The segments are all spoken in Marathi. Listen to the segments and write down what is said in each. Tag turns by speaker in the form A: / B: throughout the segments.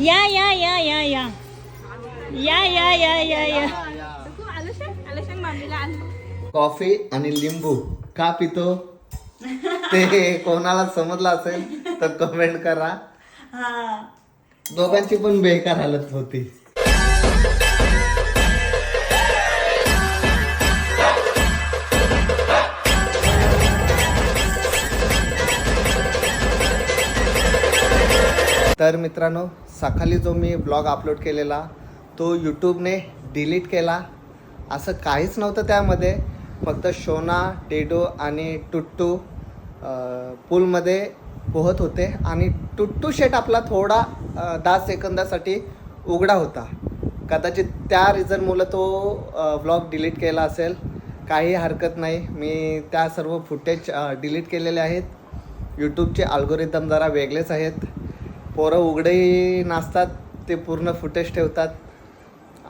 A: या या या या या. या या या या या.
B: कॉफी आणि लिंबू का पितो? ते कोणाला समजलं असेल तर कमेंट करा.
A: हा.
B: दोघांची पण बेकार हालत होती. तर मित्रांनो सकाळी जो मी ब्लॉग अपलोड केलेला तो यूट्यूबने डिलीट केला. असं काहीच नव्हतं त्यामध्ये. फक्त शोना डेडो आणि टुट्टू पूलमध्ये पोहत होते. आणि टुट्टू शेट आपला थोडा दहा सेकंदासाठी उघडा होता. कदाचित त्या रिझनमुळं तो ब्लॉग डिलीट केला असेल. काही हरकत नाही. मी त्या सर्व फुटेज डिलीट केलेले आहेत. यूट्यूबचे अल्गोरिदम जरा वेगळेच आहेत. पोरं उघडेही नसतात ते पूर्ण फुटेज ठेवतात.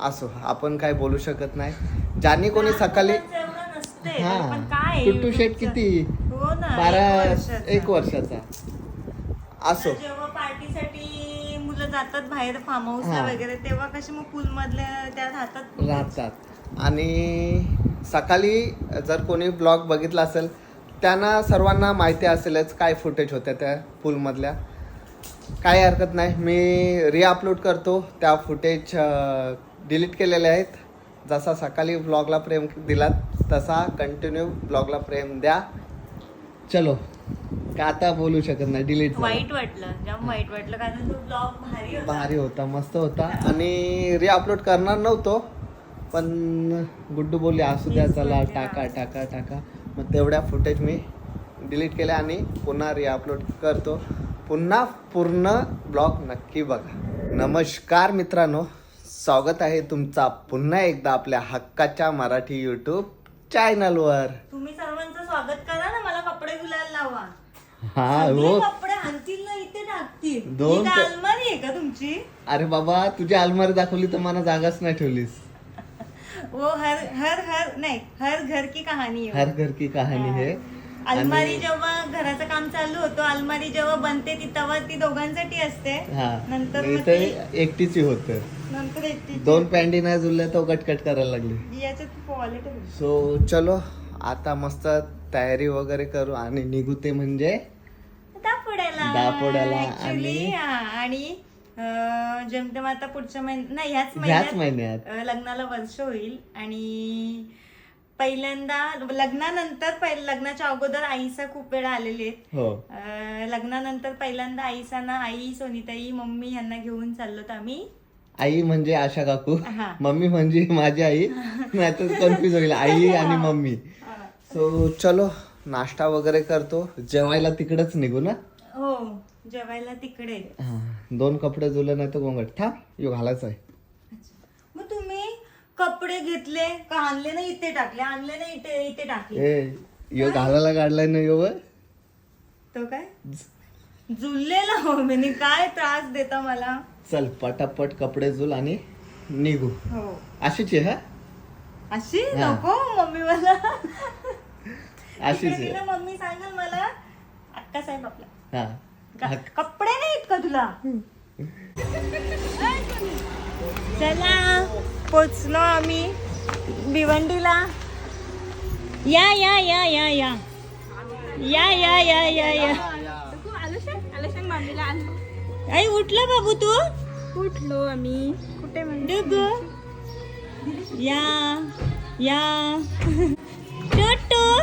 B: असो आपण काय बोलू शकत नाही. ज्यांनी कोणी सकाळी हा टुट्टू शेट किती?
A: हो
B: बारा
A: एक वर्षाचा.
B: असो.
A: जेव्हा पार्टीसाठी मुलं जातात बाहेर फार्म हाऊसला. वगैरे तेव्हा कसे मग पूल मधल्या त्या राहतात?
B: राहतात. आणि सकाळी जर कोणी ब्लॉग बघितला असेल त्यांना सर्वांना माहिती असेलच काय फुटेज होत्या त्या पूलमधल्या काही हरकत नाही. मी रिअपलोड करतो. त्या फुटेज डिलीट केलेले आहेत. जसा सकाळी ब्लॉगला प्रेम दिलात तसा कंटिन्यू ब्लॉगला प्रेम द्या. चलो. का आता बोलू शकत नाही. डिलीट
A: वाईट वाटलं. जाम वाईट वाटलं कारण तो ब्लॉग भारी होता.
B: भारी होता. मस्त होता. आणि रिअपलोड करणार नव्हतो. पण गुड्डू बोलली असू द्या चला टाका टाका टाका. मग तेवढ्या फुटेज मी डिलीट केल्या आणि पुन्हा रिअपलोड करतो. पुन्हा पूर्ण ब्लॉग नक्की बघा. नमस्कार मित्रांनो. स्वागत आहे तुमचा पुन्हा एकदा आपल्या हक्काच्या मराठी यूट्यूब चॅनलवर
A: तुम्ही सर्वांचं स्वागत करा ना मला कपडे धुलायला लावा.
B: हा
A: सगळे
B: हो.
A: कपडे आणतील ना इथे टाकतील
B: दोन
A: ही
B: क-
A: काय अलमारी आहे का तुमची?
B: अरे बाबा तुझी अलमारी दाखवली तर मला जागाच नाही ठेवलीस.
A: वो हर हर हर नाही हर घर की कहाणी आहे.
B: हर घर की कहाणी है.
A: अलमारी जेव्हा घराचं काम चालू होतं अलमारी जेव्हा बनते ती तेव्हा ती दोघांसाठी असते.
B: हा.
A: नंतर मग ती-
B: एकटीची होत.
A: नंतर एकटी
B: दोन पॅन्टी नाही जुळल्या तो कटकट करायला लागली.
A: याच्यात क्वालिटी
B: सो चलो आता मस्त तयारी वगैरे करू आणि निघू ते म्हणजे
A: दापोड्याला.
B: दापोड्याला
A: Actually,
B: आणि-
A: हा, आणि अं, जेमतेम आता पुढच्या महिन्यात नाही ह्याच
B: ह्याच
A: महिन्यात
B: महिन्यात.
A: अं, लग्नाला वर्ष होईल आणि पहिल्यांदा लग्नानंतर पहि- लग्नाच्या अगोदर आईसा खूप वेळा आलेले आहेत.
B: हो.
A: अं, लग्नानंतर पहिल्यांदा आईसाना आई सोनिताई मम्मी यांना घेऊन चाललोत आम्ही.
B: आई म्हणजे आशा काकू.
A: हा.
B: मम्मी म्हणजे माझी आई. नाही कन्फ्युज होईल. आई आणि मम्मी. सो चलो नाश्ता वगैरे करतो. जेवायला तिकडच निघू ना?
A: हो जेवायला तिकडे.
B: हा. दोन कपडे जुले नाही तर गोंगट. थांब यो घालायचं आहे.
A: कपडे घेतले का आणले ना इथे टाकले. आणले ना इथे इथे टाकले.
B: ए यो घालायला काढलाय ना यो वर?
A: तो काय? जुळलेला हो मी काय त्रास देता मला?
B: चल पटापट कपडे जुल आणि निघू.
A: हो.
B: अशीच आहे हा?
A: अशी?
B: हा.
A: नको मम्मी मला
B: अशीच आहे.
A: गेलं मम्मी सांगेल मला. अक्का साहेब आपला.
B: हा.
A: का- कपडे नाहीत का तुला? चला पोचलो आम्ही भिवंडीला. या या या या या. या या या या या. आई उठला बाबू तू?
C: उठलो आम्ही. कुठे
A: डुगू या या. टोटो.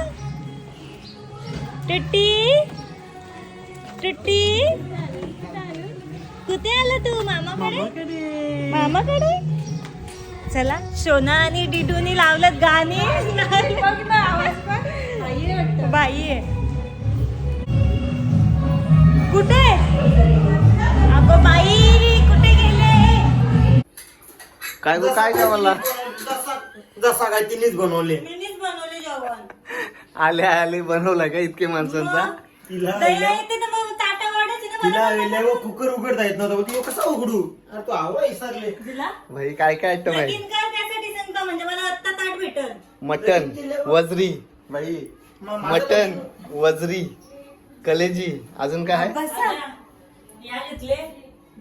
A: टट्टी. टट्टी. कुठे आला तू? मामाकडे? मामाकडे. चला शोना आणि डिडूनी लावलं गाणे. बाई आहे कुठे? अगो बाई कुठे गेले?
B: काय गो काय काय मला
D: जसा काय तिनेच बनवले.
A: मीनीच बनवले जेवण.
B: आले आले बनवलं का इतके माणसांचा?
D: तिला
A: ना
D: तिला
A: मला
D: वेल्यावर कुकर उघडता येत नव्हतं ती कसा उघडू अरे तू आवडा विसरले
A: तुला
B: भाई काय काय आयटम आहे
A: लगीन कर त्यासाठी सांगतो म्हणजे मला आत्ता ताट भेटल
B: मटन वजरी
D: माझं
B: मटन वजरी कलेजी अजून काय आहे
A: बसा या घेतले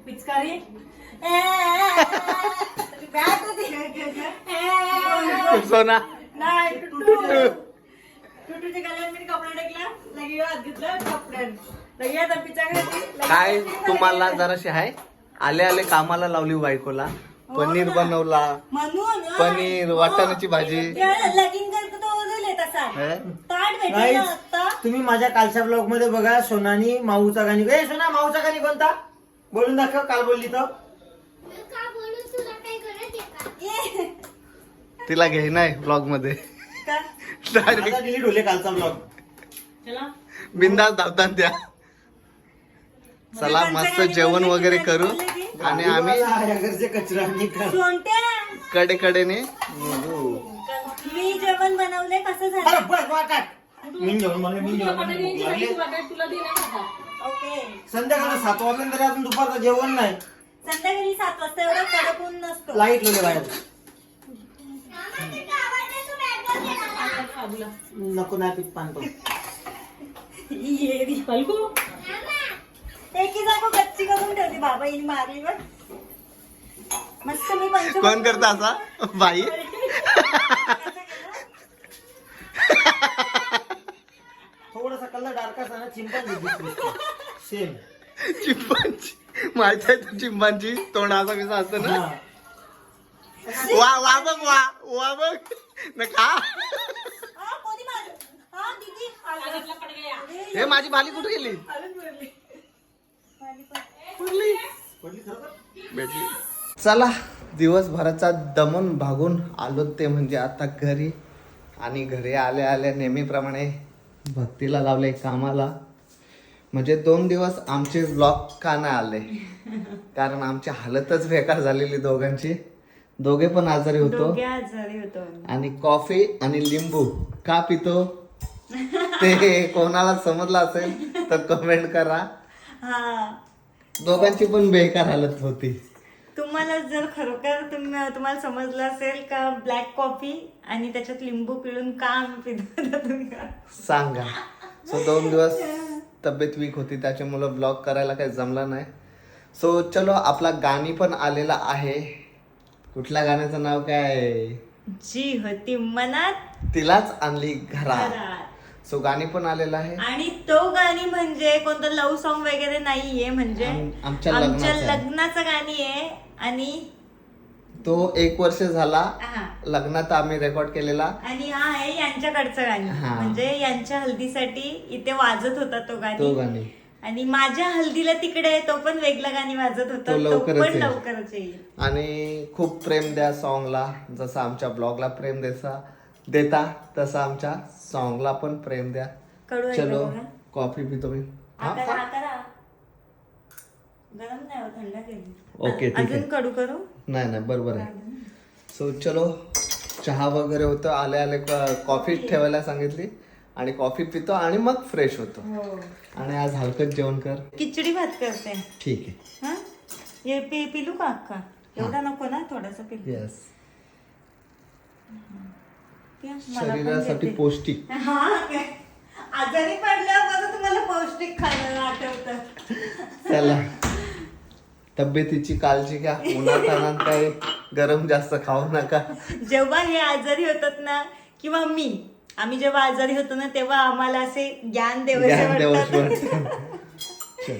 A: पिचकारी बॅग होती.
B: सोना
A: नाही टुटू टुटूच्या गळ्यात मी कपडा टाकला लगे हात घेतला कपड्या लगे आता पिचाकडे
B: काय तुम्हाला जराशी आहे आले आले कामाला लावली बायकोला. पनीर बनवला.
A: म्हणून हं.
B: पनीर वाटाण्याची भाजी. हे?
D: तुम्ही माझ्या कालच्या ब्लॉगमध्ये बघा सोनानी माऊचा गाणी. ए सोना माऊचा गाणी कोणता? बोलून दाखव काल बोलली तर.
E: तुला
B: घे नाही
D: ब्लॉगमध्ये कालचा ब्लॉग.
A: चला.
B: बिंदास धावतात त्या. चला मस्त जेवण वगैरे करू. आणि आम्ही
D: घरचे कचरा
B: कडे कडेने
A: मी जेवण बनवले कसं
D: संध्याकाळी सात वाजता तरी अजून दुपारचं जेवण नाही.
A: संध्याकाळी सात वाजता एवढा कडक ऊन नसतो.
D: लाइट लोले बाहेर. नको नाही पीत पानतो
A: बाबा बघ मस्त मी पंच
B: कोण करत असा? बाई?
D: थोडासा कलर डार्क असा ना चिंपन सेम
B: चिंपांची माहिती आहे तू चिंपांची तोंड असा कसा असतं ना? वा वा बघ वा वा बघ. नका.
A: हे
B: माझी भाली कुठे गेली? भेटली चला दिवसभराचा दमून भागून आलो ते म्हणजे आता घरी. आणि घरी आल्या आल्या नेहमीप्रमाणे भक्तीला लावले कामाला. म्हणजे दोन दिवस आमचे ब्लॉग का नाही आले. कारण आमची हालतच बेकार झालेली दोघांची. दोघे पण आजारी होतो.
A: दोघे आजारी होतो.
B: आणि कॉफी आणि लिंबू. का पितो? ते कोणाला समजलं असेल तर कमेंट करा.
A: हा.
B: दोघांची पण बेकार हालत होती
A: तुम्हाला जर खरोखर तुम- तुम्हाला समजलं असेल का ब्लॅक कॉफी आणि त्याच्यात लिंबू पिळून का आम्ही पितो तर तुम्ही.
B: सांगा सो दोन दिवस तब्येत वीक होती त्याच्यामुळं ब्लॉग करायला काही जमला नाही सो चलो आपला गाणी पण आलेला आहे कुठल्या गाण्याचं नाव काय आहे?
A: जी होती मनात
B: तिलाच आणली घरात. सो गाणी पण आलेलं आहे.
A: आणि तो गाणी म्हणजे कोणतं लव्ह सॉन्ग वगैरे नाहीये म्हणजे
B: आम- आमच्या
A: आमच्या
B: लग्नाचं आहे.
A: लग्नाचं गाणी आहे आणि
B: तो एक वर्ष झाला.
A: हा.
B: लग्नात आम्ही रेकॉर्ड केलेला.
A: आणि हा आहे यांच्याकडचं गाणी.
B: हा.
A: म्हणजे यांच्या हल्दीसाठी इथे वाजत होता तो
B: तो
A: गाणी.
B: गाणी
A: आणि माझ्या हल्दीला तिकडे तो पण वेगळं गाणी वाजत होता.
B: तो
A: तो
B: लवकरच
A: पण
B: येईल.
A: लवकरच येईल.
B: आणि खूप प्रेम द्या सॉन्गला जसं आमच्या ब्लॉगला प्रेम देसा. देता तसं आमच्या सॉन्गला पण प्रेम द्या.
A: कडू आहे
B: चलो
A: बघा?
B: कॉफी पितो मी. हा,
A: हा. करा
B: हा.
A: हा करा गरम नाही हो, थंड केली.
B: ओके, ठीक आहे.
A: अजून कडू करू
B: नाही नाही बरोबर आहे. सो चलो चहा वगैरे होतं आले आले कॉफी ठेवायला सांगितली. आणि कॉफी पितो आणि मग फ्रेश होतो.
A: हो.
B: आणि आज हलकत जेवण कर.
A: खिचडी भात करते.
B: ठीक आहे.
A: हा? हे पि पिलू का अक्का? एवढा नको ना थोडासा पिलू.
B: येस शरीरासाठी. पौष्टिक.
A: हा काय आजारी पडल्यावर तुम्हाला पौष्टिक खायला आठवतं.
B: चला. तब्येतीची काळजी घ्या. उन्हातानात काही गरम जास्त खाऊ नका.
A: जेव्हा हे आजारी होतात ना किंवा मी आम्ही जेव्हा आजारी होतो ना तेव्हा आम्हाला असे ज्ञान देवाचे
B: ज्ञान देवाशी
A: वाटतात
B: वाटतं. चल.